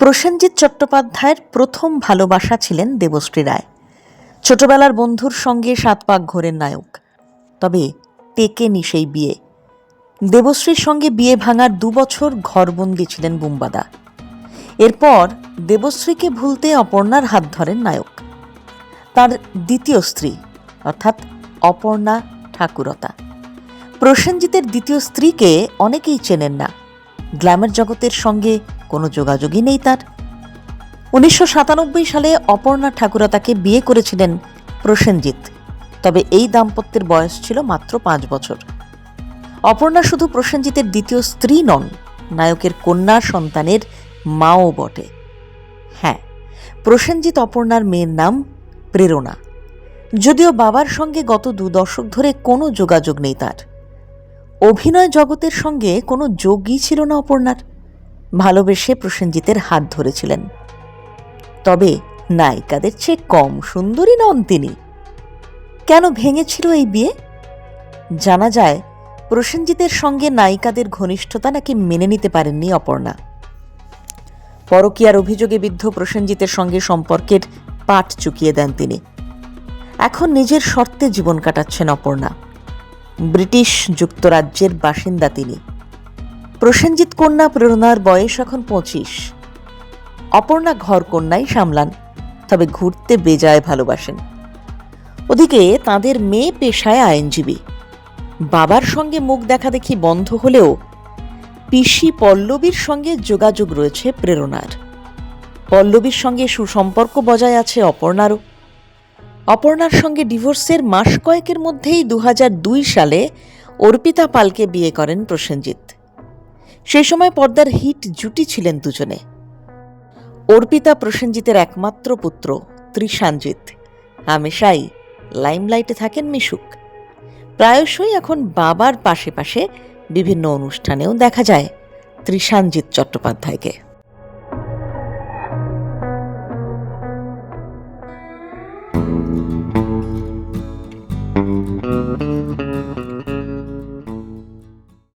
প্রসেনজিৎ চট্টোপাধ্যায়ের প্রথম ভালোবাসা ছিলেন দেবশ্রী রায়। ছোটবেলার বন্ধুর সঙ্গে সাত পাক ঘোরের নায়ক। তবে টেকেনি সেই বিয়ে। দেবশ্রীর সঙ্গে বিয়ে ভাঙার দুবছর ঘরবন্দি ছিলেন বুম্বাদা। এরপর দেবশ্রীকে ভুলতে অপর্ণার হাত ধরেন নায়ক। তার দ্বিতীয় স্ত্রী, অর্থাৎ অপর্ণা ঠাকুরতা। প্রসেনজিতের দ্বিতীয় স্ত্রীকে অনেকেই চেনেন না। গ্ল্যামার জগতের সঙ্গে কোনো যোগাযোগই নেই তার। উনিশশো সাতানব্বই সালে অপর্ণা ঠাকুরতাকে বিয়ে করেছিলেন প্রসেনজিৎ। তবে এই দাম্পত্যের বয়স ছিল মাত্র পাঁচ বছর। অপর্ণা শুধু প্রসেনজিতের দ্বিতীয় স্ত্রী নন, নায়কের কন্যা সন্তানের মাও বটে। হ্যাঁ প্রসেনজিৎ অপর্ণার মেয়ের নাম প্রেরণা। যদিও বাবার সঙ্গে গত দু দশক ধরে কোনো যোগাযোগ নেই তার। অভিনয় জগতের সঙ্গে কোনো যোগই ছিল না অপর্ণার। ভালোবেসে প্রসেনজিতের হাত ধরেছিলেন। তবে নায়িকাদের চেয়ে কম সুন্দরী নন তিনি। কেন ভেঙেছিল এই বিয়ে? জানা যায়, প্রসেনজিতের সঙ্গে নায়িকাদের ঘনিষ্ঠতা নাকি মেনে নিতে পারেননি অপর্ণা। পরকীয়ার অভিযোগে বিদ্ধ প্রসেনজিতের সঙ্গে সম্পর্কের পাঠ চুকিয়ে দেন তিনি। এখন নিজের শর্তে জীবন কাটাচ্ছেন অপর্ণা। ব্রিটিশ যুক্তরাজ্যের বাসিন্দা তিনি। প্রসেনজিৎ কন্যা প্রেরণার বয়স এখন পঁচিশ। অপর্ণা ঘর কন্যাই সামলান, তবে ঘুরতে বেজায় ভালোবাসেন। ওদিকে তাদের মেয়ে পেশায় আইনজীবী। বাবার সঙ্গে মুখ দেখা দেখি বন্ধ হলেও পিসি পল্লবীর সঙ্গে যোগাযোগ রয়েছে প্রেরণার। পল্লবীর সঙ্গে সুসম্পর্ক বজায় আছে অপর্ণারও। অপর্ণার সঙ্গে ডিভোর্সের মাস কয়েকের মধ্যেই দু হাজার দুই সালে অর্পিতা পালকে বিয়ে করেন প্রসেনজিৎ। সেই সময় পর্দার হিট জুটি ছিলেন দুজনে। অর্পিতা প্রসেনজিতের একমাত্র পুত্র ত্রিশানজিৎ। হামেশাই লাইমলাইটে থাকেন মিশুক। প্রায়শই এখন বাবার পাশে পাশে বিভিন্ন অনুষ্ঠানেও দেখা যায় ত্রিশানজিৎ চট্টোপাধ্যায়কে।